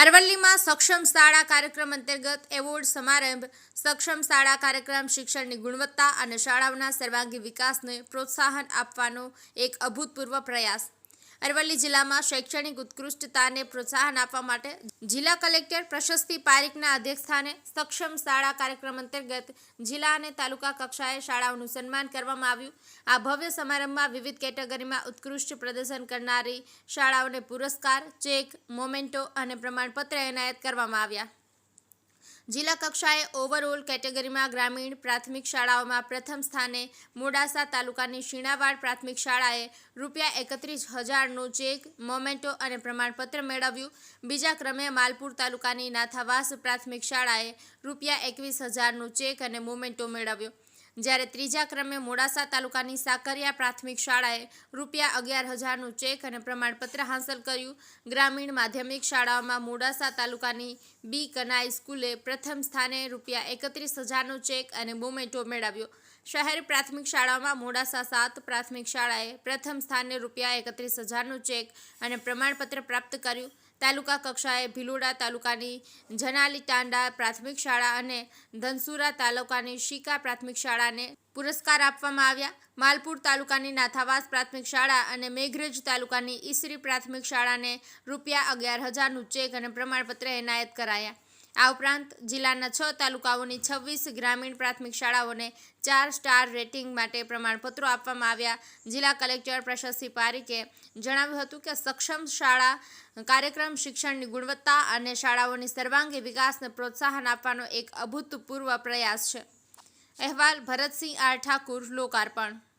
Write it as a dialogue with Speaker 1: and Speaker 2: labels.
Speaker 1: અરવલ્લીમાં સક્ષમ શાળા કાર્યક્રમ અંતર્ગત એવોર્ડ સમારંભ, સક્ષમ શાળા કાર્યક્રમ શિક્ષણની ગુણવત્તા અને શાળાઓના સર્વાંગી વિકાસને પ્રોત્સાહન આપવાનો એક અભૂતપૂર્વ પ્રયાસ. અરવલ્લી જિલ્લામાં શૈક્ષણિક ઉત્કૃષ્ટતાને પ્રોત્સાહન આપવા માટે જિલ્લા કલેક્ટર પ્રશસ્તિ પારીખના અધ્યક્ષસ્થાને સક્ષમ શાળા કાર્યક્રમ અંતર્ગત જિલ્લા અને તાલુકા કક્ષાએ શાળાઓનું સન્માન કરવામાં આવ્યું. આ ભવ્ય સમારંભમાં વિવિધ કેટેગરીમાં ઉત્કૃષ્ટ પ્રદર્શન કરનારી શાળાઓને પુરસ્કાર, ચેક, મોમેન્ટો અને પ્રમાણપત્ર એનાયત કરવામાં આવ્યા. જિલ્લા કક્ષાએ ઓવરઓલ કેટેગરીમાં ગ્રામીણ પ્રાથમિક શાળાઓમાં પ્રથમ સ્થાને મોડાસા તાલુકાની શીણાવાડ પ્રાથમિક શાળાએ રૂપિયા એકત્રીસ હજારનો ચેક, મોમેન્ટો અને પ્રમાણપત્ર મેળવ્યું. બીજા ક્રમે માલપુર તાલુકાની નાથાવાસ પ્રાથમિક શાળાએ રૂપિયા એકવીસ હજારનો ચેક અને મોમેન્ટો મેળવ્યો. જ્યારે ત્રીજા ક્રમે મોડાસા તાલુકાની સાકરિયા પ્રાથમિક શાળાએ રૂપિયા અગિયાર હજારનું ચેક અને પ્રમાણપત્ર હાંસલ કર્યું. ગ્રામીણ માધ્યમિક શાળાઓમાં મોડાસા તાલુકાની બી કનાઈ સ્કૂલે પ્રથમ સ્થાને રૂપિયા એકત્રીસ હજારનો ચેક અને મોમેન્ટો મેળવ્યો. શહેર પ્રાથમિક શાળાઓમાં મોડાસા સાત પ્રાથમિક શાળાએ પ્રથમ સ્થાને રૂપિયા એકત્રીસ હજારનું ચેક અને પ્રમાણપત્ર પ્રાપ્ત કર્યું. તાલુકા કક્ષાએ ભિલોડા તાલુકાની જનાલી ટાંડા પ્રાથમિક શાળા અને ધનસુરા તાલુકાની શિકા પ્રાથમિક શાળાને પુરસ્કાર આપવામાં આવ્યા. માલપુર તાલુકાની નાથાવાસ પ્રાથમિક શાળા અને મેઘરજ તાલુકાની ઈસરી પ્રાથમિક શાળાને રૂપિયા અગિયાર હજારનું ચેક અને પ્રમાણપત્ર એનાયત કરાયા. આ ઉપરાંત જિલ્લાના છ તાલુકાઓની છવ્વીસ ગ્રામીણ પ્રાથમિક શાળાઓને ચાર સ્ટાર રેટિંગ માટે પ્રમાણપત્રો આપવામાં આવ્યા. જિલ્લા કલેક્ટર પ્રશસ્તિ પારીકે જણાવ્યું હતું કે સક્ષમ શાળા, કાર્યક્રમ, શિક્ષણની ગુણવત્તા અને શાળાઓની સર્વાંગી વિકાસને પ્રોત્સાહન આપવાનો એક અભૂતપૂર્વ પ્રયાસ છે. અહેવાલ ભરતસિંહ આર ઠાકુર, લોકાર્પણ.